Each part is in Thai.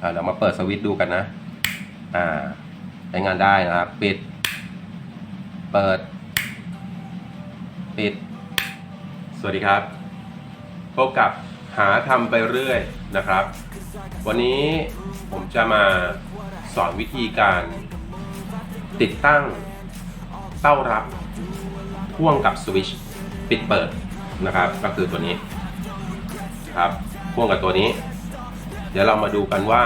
อ่าเรามาเปิดสวิตช์ดูกันนะ อ่าใช้งานได้นะครับ ปิด เปิด ปิด สวัสดีครับ พบกับหาทำไปเรื่อยนะครับ วันนี้ผมจะมาสอนวิธีการติดตั้งเต้ารับพ่วงกับสวิตช์ปิดเปิดนะครับ ก็คือตัวนี้ครับพ่วงกับตัวนี้ ดี๋ยวเรามาดูกันว่า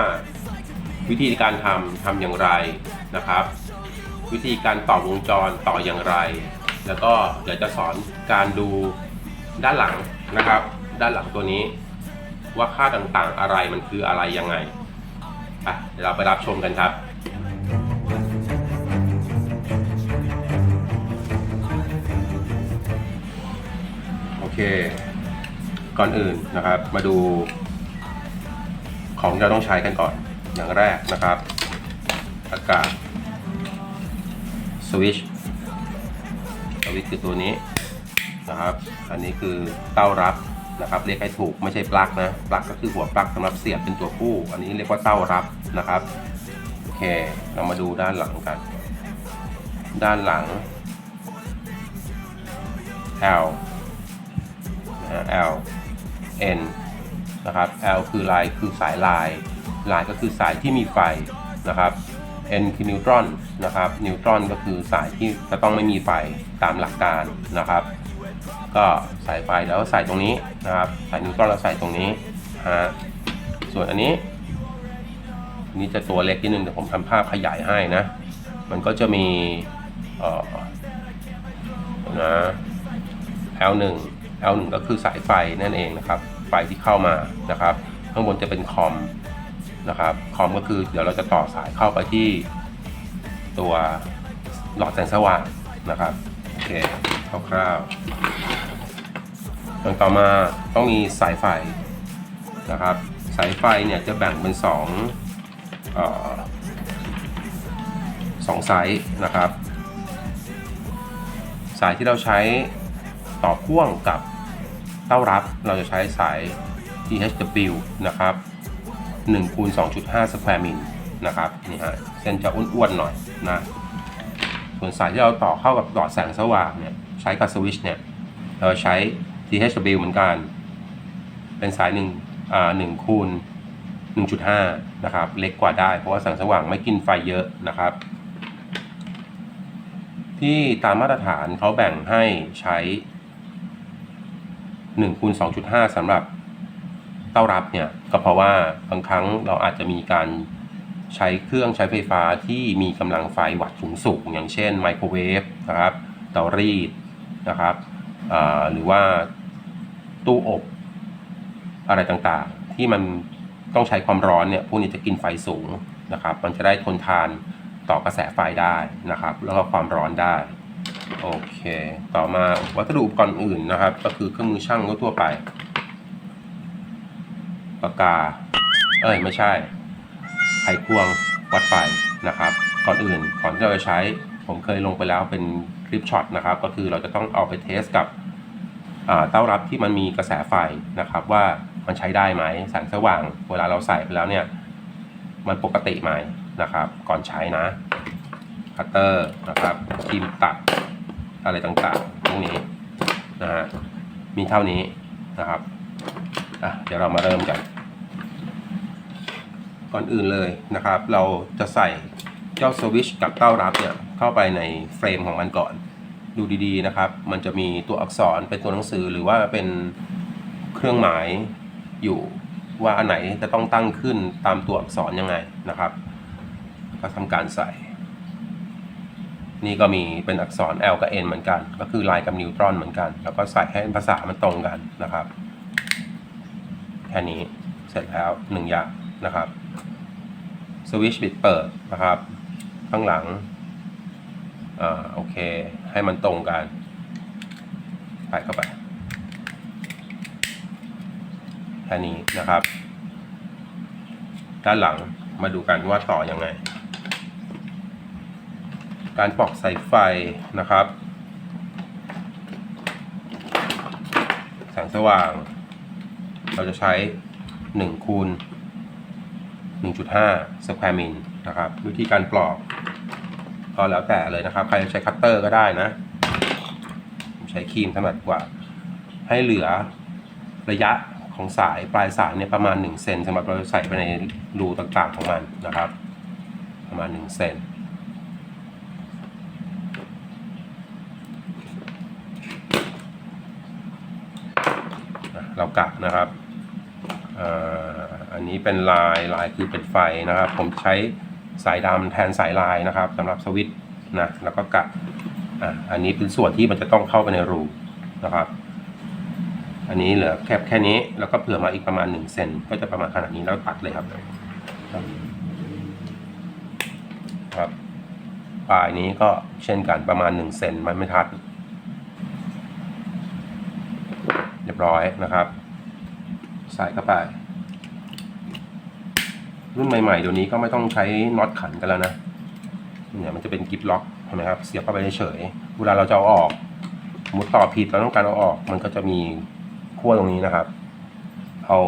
วิธีการทำทำอย่างไรนะครับ วิธีการต่อวงจรต่ออย่างไร แล้วก็เดี๋ยวจะสอนการดูด้านหลังนะครับ ด้านหลังตัวนี้ ว่าค่าต่างๆอะไรมันคืออะไรยังไงอะเดี๋ยวเราไปรับชมกันครับโอเค ก่อนอื่นนะครับ มาดู ของที่เราต้องใช้กันก่อนอย่างแรกนะครับ อากาศสวิชสวิชคือตัวนี้นะครับ อันนี้คือเต้ารับนะครับเรียกให้ถูกไม่ใช่ปลั๊กนะปลั๊กก็คือหัวปลั๊กสำหรับเสียบเป็นตัวผู้อันนี้เรียกว่าเต้ารับนะครับโอเคเรามาดูด้านหลังกัน ด้านหลัง L นะ L N นะครับ L คือลายคือสายลาย ลายก็คือสายที่มีไฟนะครับ N คือนิวตรอนนะครับ นิวตรอนก็คือสายที่จะต้องไม่มีไฟตามหลักการนะครับ ก็สายไฟแล้วใส่ตรงนี้นะครับสายนิวตรอนเราใส่ตรงนี้ฮะส่วนอันนี้นนี้จะตัวเล็กนิดนึงเดี๋ยวผมทำภาพขยายให้นะ มันก็จะมีเอ่อนะ L1 L1 ก็คือสายไฟนั่นเองนะครับ ไฟที่เข้ามานะครับ ข้างบนจะเป็นคอมนะครับคอมก็คือเดี๋ยวเราจะต่อสายเข้าไปที่ตัวหลอดแสงสว่างนะครับโอเคคร่าวๆอย่างต่อมาต้องมีสายไฟนะครับ สายไฟเนี่ยจะแบ่งเป็นสองเอ่อสองไซส์นะครับ สายที่เราใช้ต่อพ่วงกับ เต้ารับเราจะใช้สาย THW นะครับ1คูณ2.5สแควร์มิลนะครับนี่ฮะเส้นจะอ้วนๆหน่อยนะส่วนสายที่เราต่อเข้ากับหลอดแสงสว่างเนี่ยใช้กับสวิชเนี่ยเราใช้ THW เหมือนกัน เป็นสาย1อ่า1คูณ1.5นะครับเล็กกว่าได้เพราะว่าแสงสว่างไม่กินไฟเยอะนะครับ ที่ตามมาตรฐานเขาแบ่งให้ใช้ 1คูณ2.5สำหรับเต้ารับเนี่ยก็เพราะว่าบางครั้งเราอาจจะมีการใช้เครื่องใช้ไฟฟ้าที่มีกำลังไฟวัตต์สูงสูงอย่างเช่นไมโครเวฟนะครับเตารีดนะครับหรือว่าตู้อบอะไรต่างๆ ที่มันต้องใช้ความร้อนเนี่ยพวกนี้จะกินไฟสูงนะครับ มันจะได้ทนทานต่อกระแสไฟได้นะครับ แล้วก็ความร้อนได้ โอเค ต่อมาวัสดุอุปกรณ์อื่นนะครับ ก็คือเครื่องมือช่างทั่วไป ปากกา เอ้ยไม่ใช่ ไขควงวัดไฟนะครับ ก่อนอื่นก่อนที่เราจะใช้ ผมเคยลงไปแล้วเป็นคลิปช็อตนะครับ ก็คือเราจะต้องเอาไปเทสกับเต้ารับที่มันมีกระแสไฟนะครับ ว่ามันใช้ได้ไหมแสงสว่าง เวลาเราใส่ไปแล้วเนี่ย มันปกติไหมนะครับ ก่อนใช้นะคัตเตอร์นะครับครีมตัด อะไรต่างๆ พวกนี้นะฮะมีเท่านี้นะครับอะเดี๋ยวเรามาเริ่มกัน ก่อนอื่นเลยนะครับ เราจะใส่เจ้าสวิชกับเต้ารับเนี่ยเข้าไปในเฟรมของมันก่อน ดูดีๆนะครับ มันจะมีตัวอักษรเป็นตัวหนังสือหรือว่าเป็นเครื่องหมายอยู่ว่าอันไหนจะต้องตั้งขึ้นตามตัวอักษรยังไงนะครับ ก็ทำการใส่ นี่ก็มีเป็นอักษร L กับ N เหมือนกัน ก็คือลายกับนิวตรอนเหมือนกัน แล้วก็ใส่ให้ภาษามันตรงกันนะครับ แค่นี้เสร็จแล้วหนึ่งอย่างนะครับสวิชปิดเปิดนะครับ ข้างหลังอ่าโอเค ให้มันตรงกันใส่เข้าไปแค่นี้นะครับ ด้านหลังมาดูกันว่าต่ออยังไง การปอกสายไฟนะครับ แสงสว่าง เราจะใช้1คูณ1.5สแควร์มิลนะครับ วิธีการปลอกก็แล้วแต่เลยนะครับ ใครจะใช้คัตเตอร์ก็ได้นะ ใช้ครีมถนัดกว่า ให้เหลือระยะของสายปลายสายเนี่ยประมาณ1เซนสำหรับเราใส่ไปในรูต่างๆของมันนะครับ ประมาณ1เซน อะ เรากะนะครับอ่าอันนี้เป็นลายลายคือเป็นไฟนะครับ ผมใช้สายดำแทนสายลายนะครับสำหรับสวิตช์นะแล้วก็กะอะอันนี้เป็นส่วนที่มันจะต้องเข้าไปในรูนะครับ อันนี้เหลือแคบแค่นี้แล้วก็เผื่อมาอีกประมาณ1เซนก็จะประมาณขนาดนี้แล้วตัดเลยครับครับปลายนี้ก็เช่นกันประมาณ1เซนมันไม่ทัด เร้อยนะครับ ใส่เข้าไป รุ่นใหม่ๆเดี๋ยวนี้ก็ไม่ต้องใช้น็อตขันกันแล้วนะเนี่ยมันจะเป็นกิฟล็อกเห็นไหมครับเสียบเข้าไปเฉยเวลาเราจะเอาออกมุดต่อผิดเราต้องการเอาออก มันก็จะมีขั้วตรงนี้นะครับ เอา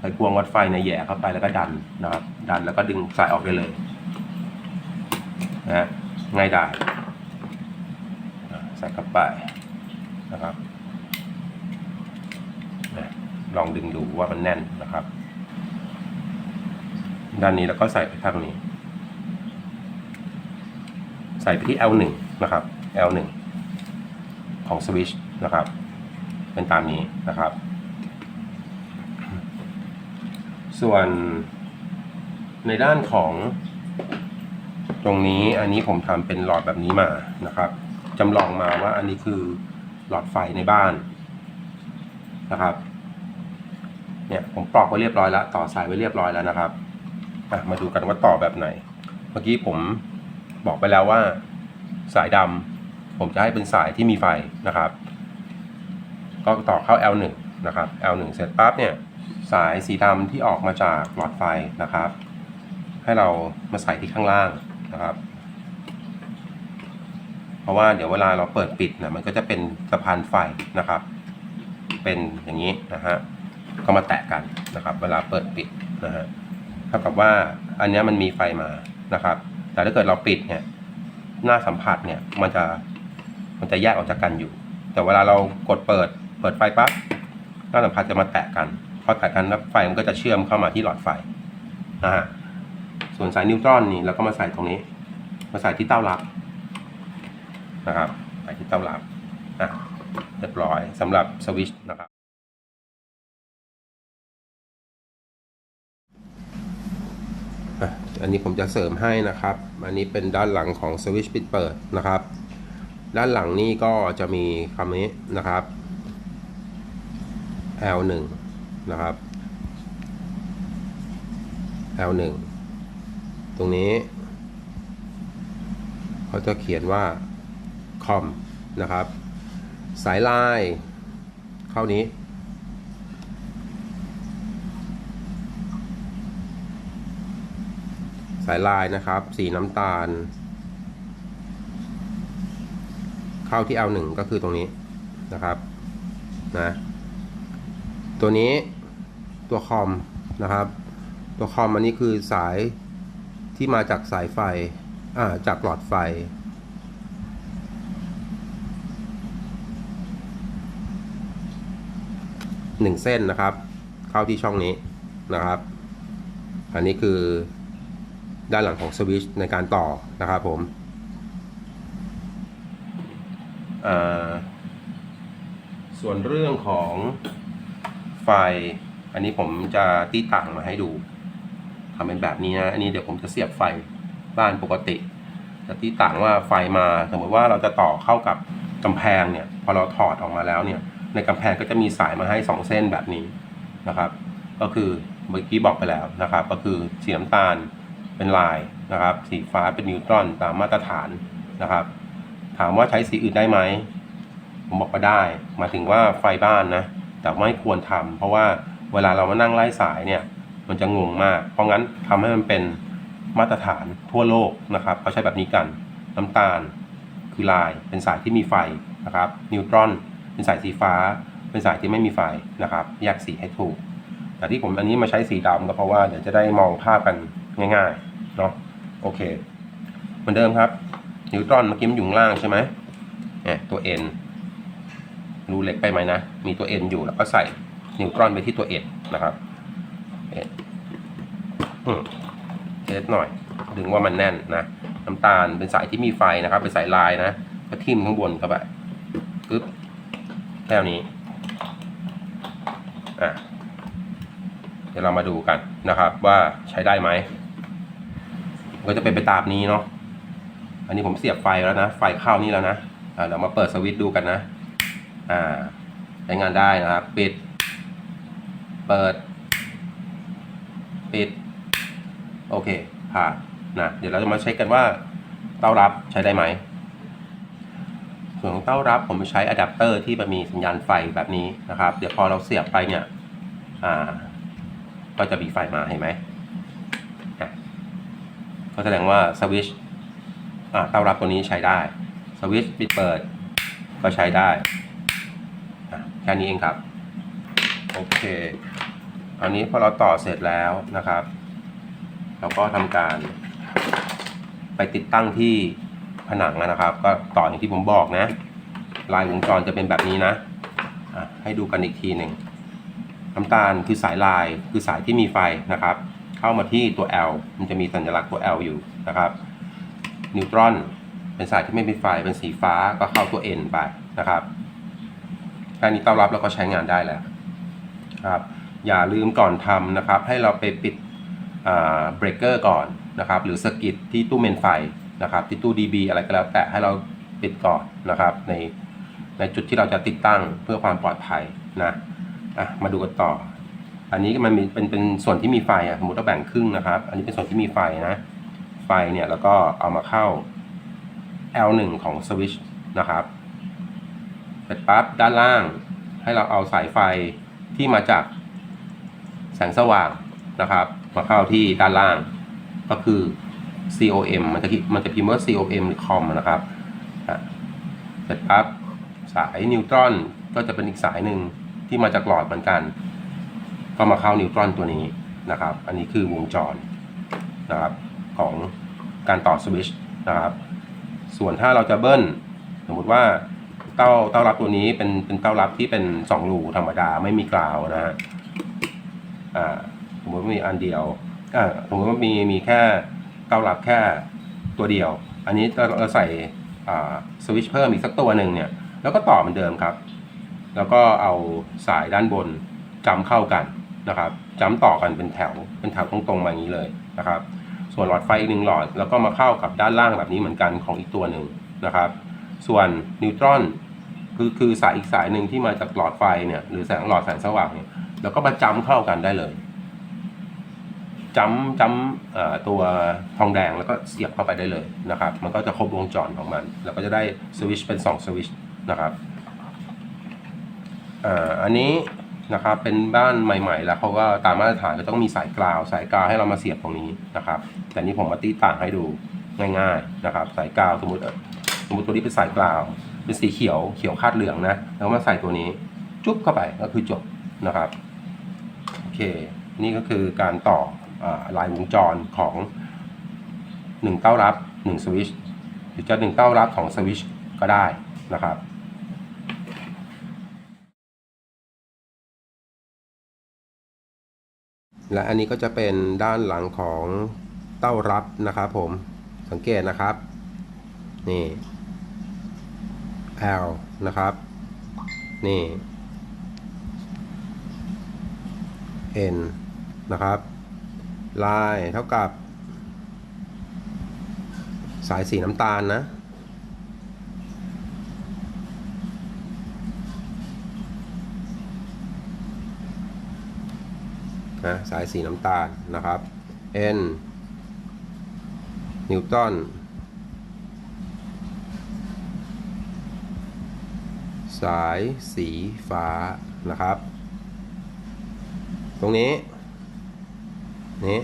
ไอ้พวงวัดไฟในแหย่เข้าไปแล้วก็ดันนะครับ ดันแล้วก็ดึงสายออกได้เลยนะง่ายดายใส่เข้าไปนะครับ ลองดึงดูว่ามันแน่นนะครับ ด้านนี้แล้วก็ใส่ไปข้างนี้ ใส่ไปที่ L1 นะครับ L1 ของสวิชนะครับ เป็นตามนี้นะครับ ส่วนในด้านของตรงนี้อันนี้ผมทำเป็นหลอดแบบนี้มานะครับจำลองมาว่าอันนี้คือหลอดไฟในบ้านนะครับ เนี่ยผมปลอกไว้เรียบร้อยแล้ว ต่อสายไว้เรียบร้อยแล้วนะครับอะมาดูกันว่าต่อแบบไหน เมื่อกี้ผมบอกไปแล้วว่าสายดำผมจะให้เป็นสายที่มีไฟนะครับ ก็ต่อเข้า L1 นะครับ L1 เสร็จปั๊บเนี่ยสายสีดำที่ออกมาจากหลอดไฟนะครับ ให้เรามาใส่ที่ข้างล่างนะครับ เพราะว่าเดี๋ยวเวลาเราเปิดปิดนะมันก็จะเป็นสะพานไฟนะครับ เป็นอย่างนี้นะฮะ ก็มาแตะกันนะครับ เวลาเปิดปิดนะฮะเท่ากับว่าอันนี้มันมีไฟมานะครับ แต่ถ้าเกิดเราปิดเนี่ยหน้าสัมผัสเนี่ยมันจะมันจะแยกออกจากกันอยู่ แต่เวลาเรากดเปิดเปิดไฟปั๊บหน้าสัมผัสจะมาแตะกันพอแตะกันแล้วไฟมันก็จะเชื่อมเข้ามาที่หลอดไฟนะฮะส่วนสายนิวตรอนนี่เราก็มาใส่ตรงนี้ มาใส่ที่เต้ารับนะครับใส่ที่เต้ารับอะเรียบร้อยสำหรับสวิชนะครับ อันนี้ผมจะเสริมให้นะครับ อันนี้เป็นด้านหลังของสวิตช์ปิดเปิดนะครับ ด้านหลังนี่ก็จะมีคำนี้นะครับ L1 นะครับ L1 ตรงนี้เขาจะเขียนว่าคอมนะครับ สายลายเข้านี้ สายลายนะครับ สีน้ำตาล เข้าที่ L1 ก็คือตรงนี้นะครับนะตัวนี้ตัวคอมนะครับ ตัวคอมอันนี้คือสายที่มาจากสายไฟอ่าจากหลอดไฟหนึ่งเส้นนะครับ เข้าที่ช่องนี้นะครับ อันนี้คือ ด้านหลังของสวิตช์ในการต่อนะครับผมส่วนเรื่องของไฟ อันนี้ผมจะตีต่างมาให้ดูทำเป็นแบบนี้นะ อันนี้เดี๋ยวผมจะเสียบไฟบ้านปกติ จะตีต่างว่าไฟมาสมมติว่าเราจะต่อเข้ากับกำแพงเนี่ย พอเราถอดออกมาแล้วเนี่ย ในกำแพงก็จะมีสายมาให้ 2 เส้นแบบนี้นะครับ ก็คือเมื่อกี้บอกไปแล้วนะครับ ก็คือสีน้ำตาล เป็นลายนะครับ สีฟ้าเป็นนิวตรอนตามมาตรฐานนะครับ ถามว่าใช้สีอื่นได้ไหมผมบอกว่าได้หมายถึงว่าไฟบ้านนะ แต่ไม่ควรทำเพราะว่าเวลาเรามานั่งไล่สายเนี่ย มันจะงงมาก เพราะงั้นทำให้มันเป็นมาตรฐานทั่วโลกนะครับเขาใช้แบบนี้กันน้ำตาลคือลายเป็นสายที่มีไฟนะครับ นิวตรอนเป็นสายสีฟ้า เป็นสายที่ไม่มีไฟนะครับแยกสีให้ถูก แต่ที่ผมอันนี้มาใช้สีดำก็เพราะว่าเดี๋ยวจะได้มองภาพกันง่าย ๆ เนาะโอเค เหมือนเดิมครับนิวตรอนเมื่อกี้มันอยู่ล่างใช่ไหมเนี่ยตัว n รูเล็กไปไหมนะ มีตัว n อยู่แล้วก็ใส่นิวตรอนไปที่ตัว n นะครับเอ็ดอืมเทสหน่อย ดึงว่ามันแน่นนะ น้ำตาลเป็นสายที่มีไฟนะครับ เป็นสายลายนะก็ทิ่มข้างบนเข้าไปปึ๊บแค่นี้อะเดี๋ยวเรามาดูกันนะครับว่าใช้ได้ไหม ก็จะเป็นไปตามนี้เนาะอันนี้ผมเสียบไฟแล้วนะ ไฟเข้านี่แล้วนะอ่าเดี๋ยวมาเปิดสวิตช์ดูกันนะอ่าใช้งานได้นะครับ ปิด เปิด ปิด โอเค ผ่านนะ เดี๋ยวเราจะมาเช็คกันว่าเต้ารับใช้ได้ไหม ส่วนของเต้ารับผมใช้อะแดปเตอร์ที่มันมีสัญญาณไฟแบบนี้นะครับ เดี๋ยวพอเราเสียบไปเนี่ย อ่า ก็จะมีไฟมาเห็นไหม ก็แสดงว่าสวิตช์อ่าเต้ารับตัวนี้ใช้ได้สวิตช์ปิดเปิดก็ใช้ได้แค่นี้เองครับ โอเค อันนี้พอเราต่อเสร็จแล้วนะครับ เราก็ทำการไปติดตั้งที่ผนังนะครับ ก็ต่ออย่างที่ผมบอกนะ ลายวงจรจะเป็นแบบนี้นะะให้ดูกันอีกทีหนึ่งน้ำตาลคือสายลายคือสายที่มีไฟนะครับ เข้ามาที่ตัว L มันจะมีสัญลักษณ์ตัว L อยู่นะครับนิวตรอนเป็นสายที่ไม่มีไฟเป็นสีฟ้าก็เข้าตัว N ไปนะครับแค่นี้ต้อนรับแล้วก็ใช้งานได้แล้วครับอย่าลืมก่อนทำนะครับ ให้เราไปปิดเบรกเกอร์ก่อนนะครับ หรือสกิตที่ตู้เมนไฟนะครับ ที่ตู้ DB อะไรก็แล้วแต่ให้เราปิดก่อนนะครับ ในในจุดที่เราจะติดตั้งเพื่อความปลอดภัยนะอะมาดูกันต่อ อันนี้มันมีเป็นเป็นส่วนที่มีไฟอะสมมติเราแบ่งครึ่งนะครับ อันนี้เป็นส่วนที่มีไฟนะ ไฟเนี่ยแล้วก็เอามาเข้า L1 ของสวิตช์นะครับเสร็จปั๊บด้านล่างให้เราเอาสายไฟที่มาจากแสงสว่างนะครับ มาเข้าที่ด้านล่างก็คือ COM มันจะมันจะพิมพ์ว่า COM หรือ COM นะครับเสร็จปั๊บสายนิวตรอนก็จะเป็นอีกสายหนึ่งที่มาจากหลอดเหมือนกัน ก็มาเข้านิวตรอนตัวนี้นะครับ อันนี้คือวงจรนะครับของการต่อสวิชนะครับ ส่วนถ้าเราจะเบิ้ลสมมุติว่าเต้าเต้ารับตัวนี้เป็นเป็นเต้ารับที่เป็นสองรูธรรมดาไม่มีกราวนะฮะอ่าสมมติว่ามีอันเดียวอ่าสมมติว่ามีมีแค่เต้ารับแค่ตัวเดียว อันนี้เราเราใส่อ่าสวิชเพิ่มอีกสักตัวหนึ่งเนี่ยแล้วก็ต่อเหมือนเดิมครับ แล้วก็เอาสายด้านบนจำเข้ากัน นะครับจำต่อกันเป็นแถวเป็นแถวตรงๆมาอย่างนี้เลยนะครับ ส่วนหลอดไฟอีกหนึ่งหลอดแล้วก็มาเข้ากับด้านล่างแบบนี้เหมือนกันของอีกตัวหนึ่งนะครับ ส่วนนิวตรอนคือคือสายอีกสายหนึ่งที่มาจากหลอดไฟเนี่ยหรือแสงหลอดแสงสว่างเนี่ยแล้วก็มาจำเข้ากันได้เลยจำจำตัวทองแดงแล้วก็เสียบเข้าไปได้เลยนะครับ มันก็จะครบวงจรของมัน แล้วก็จะได้สวิชเป็น2สวิชนะครับอ่าอันนี้ นะครับเป็นบ้านใหม่ ๆ แล้วเขาก็ตามมาตรฐานก็ต้องมีสายกราวสายกาวให้เรามาเสียบตรงนี้นะครับแต่นี้ผมมาตีต่างให้ดูง่ายๆนะครับ สายกาวสมมติสมมติตัวนี้เป็นสายกราวเป็นสีเขียวเขียวคาดเหลืองนะแล้วมาใส่ตัวนี้จุ๊บเข้าไปก็คือจบนะครับโอเค นี่ก็คือการต่ออลายวงจรของหนึ่งเต้ารับหนึ่งสวิชหรือจะหนึ่งเต้ารับของสวิชก็ได้นะครับ และอันนี้ก็จะเป็นด้านหลังของเต้ารับนะครับผมสังเกตนะครับ นี่ L นะครับ นี่ N นะครับลายเท่ากับ สายสีน้ำตาลนะ นะสายสีน้ำตาลนะครับ N นิวตันสายสีฟ้านะครับ ตรงนี้นี้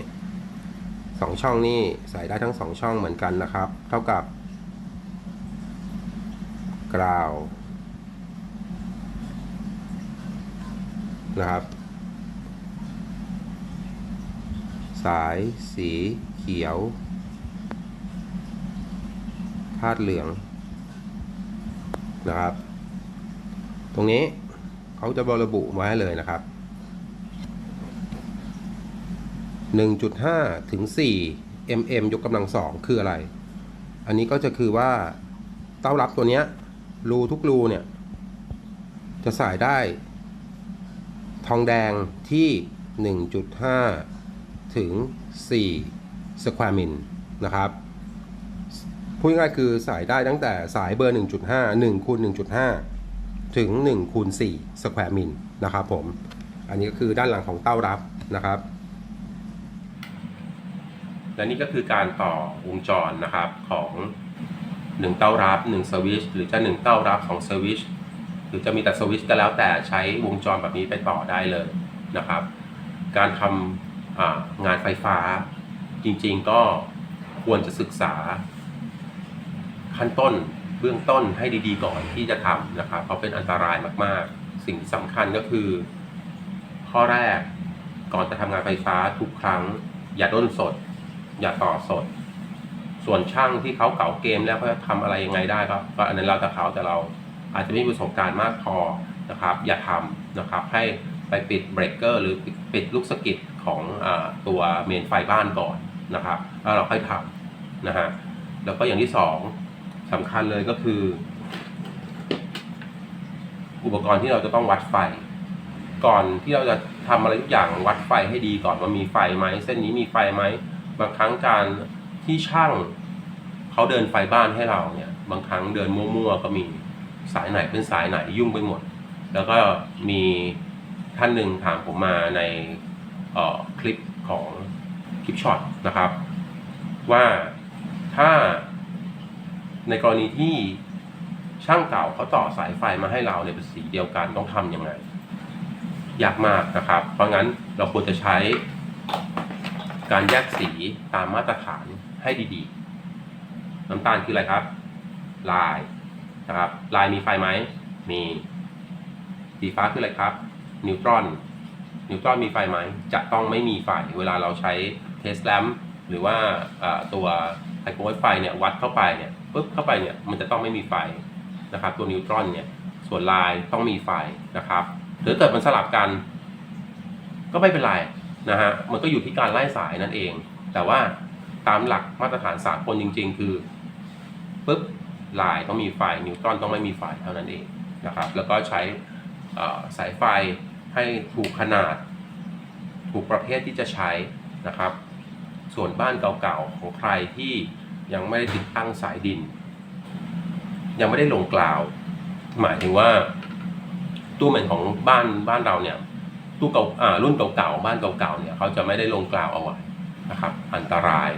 สองช่องนี่ใส่ได้ทั้งสองช่องเหมือนกันนะครับ เท่ากับกราวนะครับ สาย สีเขียว ธาตุเหลือง นะครับ ตรงนี้เขาจะบระบุไว้เลยนะครับ 1.5 ถึง 4 mm ยกกำลังสองคืออะไร อันนี้ก็จะคือว่าเต้ารับตัวเนี้ย รูทุกรูเนี่ย จะใส่ได้ ทองแดงที่ 1.5 ถึง 4 สแควร์มิลนะครับ พูดง่ายคือสายได้ตั้งแต่สายเบอร์ 1.5 1คูณ1.5 ถึง1คูณ4สแควร์มิลนะครับผม อันนี้ก็คือด้านหลังของเต้ารับนะครับ และนี่ก็คือการต่อวงจรนะครับของ1เต้ารับ1สวิชหรือจะ1เต้ารับของสวิชหรือจะมีแต่สวิชก็แล้วแต่ใช้วงจรแบบนี้ไปต่อได้เลยนะครับ การทำ งานไฟฟ้า จริงๆก็ควรจะศึกษา ขั้นต้นเบื้องต้นให้ดีๆก่อนที่จะทำนะครับเพราะเป็นอันตรายมากๆ สิ่งสำคัญก็คือ ข้อแรกก่อนจะทำงานไฟฟ้าทุกครั้ง อย่าด้นสด อย่าต่อสด ส่วนช่างที่เขาเก่าเกมแล้วเขาจะทำอะไรยังไงได้ก็ก็อันนั้นเราแต่เขาแต่เราอาจจะไม่มีประสบการณ์มากพอนะครับ อย่าทำนะครับให้ ไปปิดเบรกเกอร์หรือปิดปิดลูกสกิตของอตัวเมนไฟบ้านก่อนนะครับ แล้วเราค่อยทำนะฮะ แล้วก็อย่างที่สองสำคัญเลยก็คือ อุปกรณ์ที่เราจะต้องวัดไฟ ก่อนที่เราจะทำอะไรทุกอย่างวัดไฟให้ดีก่อนว่ามีไฟไหมเส้นนี้มีไฟไหมบางครั้งการที่ช่างเขาเดินไฟบ้านให้เราเนี่ย บางครั้งเดินมั่วๆก็มีสายไหนเป็นสายไหนยุ่งไปหมด แล้วก็มี ท่านหนึ่งถามผมมาในคลิปของคลิปช็อตนะครับ ว่าถ้าในกรณีที่ช่างเก่าเขาต่อสายไฟมาให้เราในเป็นสีเดียวกันต้องทำยังไง ยากมากนะครับ เพราะงั้นเราควรจะใช้การแยกสีตามมาตรฐานให้ดีๆ น้ำตาลคืออะไรครับ ลายนะครับ ลายมีไฟไหมมี สีฟ้าคืออะไรครับ นิวตรอน นิวตรอนมีไฟไหมจะต้องไม่มีไฟ เวลาเราใช้เทสแลมหรือว่าตัวไฮโกรไฟเนี่ยวัดเข้าไปเนี่ยปุ๊บเข้าไปเนี่ยมันจะต้องไม่มีไฟนะครับ ตัวนิวตรอนเนี่ยส่วนลายต้องมีไฟนะครับ หรือเกิดมันสลับกัน ก็ไม่เป็นไรนะฮะมันก็อยู่ที่การไล่สายนั่นเอง แต่ว่าตามหลักมาตรฐานสากลจริง ๆ คือปุ๊บลายต้องมีไฟนิวตรอนต้องไม่มีไฟเท่านั้นเองนะครับ แล้วก็ใช้สายไฟ ให้ถูกขนาด ถูกประเภทที่จะใช้นะครับ ส่วนบ้านเก่าๆของใครที่ยังไม่ได้ติดตั้งสายดิน ยังไม่ได้ลงกล่าว หมายถึงว่า ตู้เหม็นของบ้านบ้านเราเนี่ยตู้เก่าอ่ารุ่นเก่าๆบ้านเก่าๆเนี่ยเขาจะไม่ได้ลงกล่าวเอาไว้นะครับ อันตราย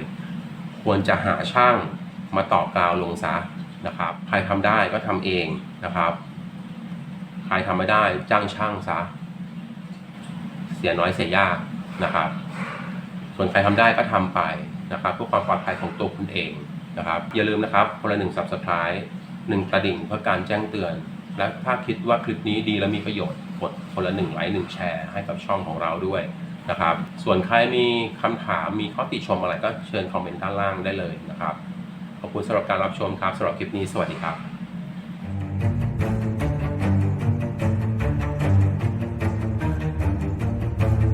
ควรจะหาช่างมาต่อกาวลงซะนะครับ ใครทำได้ก็ทำเองนะครับ ใครทำไม่ได้จ้างช่างซะ เสียน้อยเสียยากนะครับ ส่วนใครทำได้ก็ทำไปนะครับเพื่อความปลอดภัยของตัวคุณเองนะครับ อย่าลืมนะครับคนละหนึ่ง subscribe หนึ่งกระดิ่งเพื่อการแจ้งเตือน และถ้าคิดว่าคลิปนี้ดีและมีประโยชน์กดคนละหนึ่งไลค์หนึ่งแชร์ให้กับช่องของเราด้วยนะครับ ส่วนใครมีคำถามมีข้อติชมอะไรก็เชิญคอมเมนต์ด้านล่างได้เลยนะครับขอบคุณสำหรับการรับชมครับสำหรับคลิปนี้สวัสดีครับ